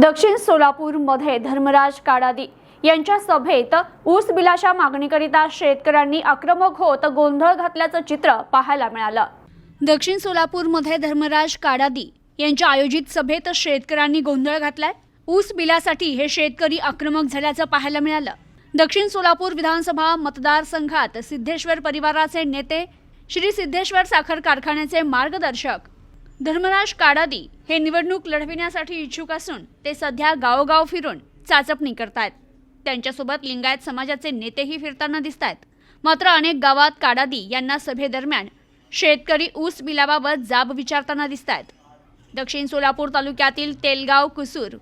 दक्षिण सोलापूरमध्ये धर्मराज काडादी यांच्या सभेत ऊस बिलाच्या मागणीकरिता शेतकऱ्यांनी आक्रमक होत गोंधळ घातल्याचं चित्र पाहायला मिळालं. दक्षिण सोलापूरमध्ये धर्मराज काडादी यांच्या आयोजित सभेत शेतकऱ्यांनी गोंधळ घातलाय. ऊस बिलासाठी हे शेतकरी आक्रमक झाल्याचं पाहायला मिळालं. दक्षिण सोलापूर विधानसभा मतदारसंघात सिद्धेश्वर परिवाराचे नेते श्री सिद्धेश्वर साखर कारखान्याचे मार्गदर्शक धर्मराज काडादी हे निवडणूक लढविण्यासाठी इच्छुक असून ते सध्या गावोगाव फिरून चाचपणी करतायत. त्यांच्यासोबत लिंगायत समाजाचे नेतेही फिरताना दिसत आहेत मात्र अनेक गावात काडादी यांना सभेदरम्यान शेतकरी ऊस बिलाबाबत जाब विचारताना दिसत आहेत दक्षिण सोलापूर तालुक्यातील तेलगाव कुसूर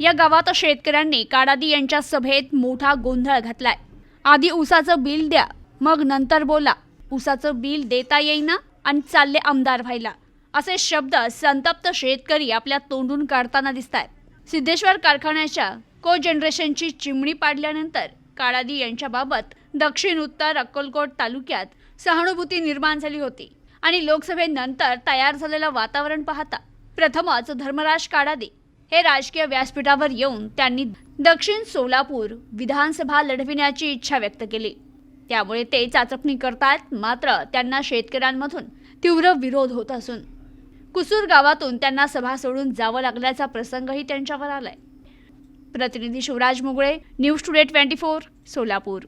या गावात शेतकऱ्यांनी काडादी यांच्या सभेत मोठा गोंधळ घातलाय. आधी ऊसाचं बिल द्या मग नंतर बोला. ऊसाचं बिल देता येईना आणि चालले आमदार व्हायला. असे शब्द संतप्त शेतकरी आपल्या तोंडून काढताना दिसत आहेत सिद्धेश्वर कारखान्याच्या को जनरेशनची चिमणी पाडल्यानंतर काळादी यांच्याबाबत दक्षिण उत्तर अक्कलकोट तालुक्यात सहानुभूती निर्माण झाली होती आणि लोकसभेनंतर तयार झालेलं वातावरण पाहता प्रथमच धर्मराज काडादी हे राजकीय व्यासपीठावर येऊन त्यांनी दक्षिण सोलापूर विधानसभा लढविण्याची इच्छा व्यक्त केली. त्यामुळे ते चाचपणी करतात मात्र त्यांना शेतकऱ्यांमधून तीव्र विरोध होत असून. कुसूर गावातून त्यांना सभा सोडून जावं लागल्याचा प्रसंगही त्यांच्यावर आलाय. प्रतिनिधी Shivraj Mugale news today twenty four Solapur.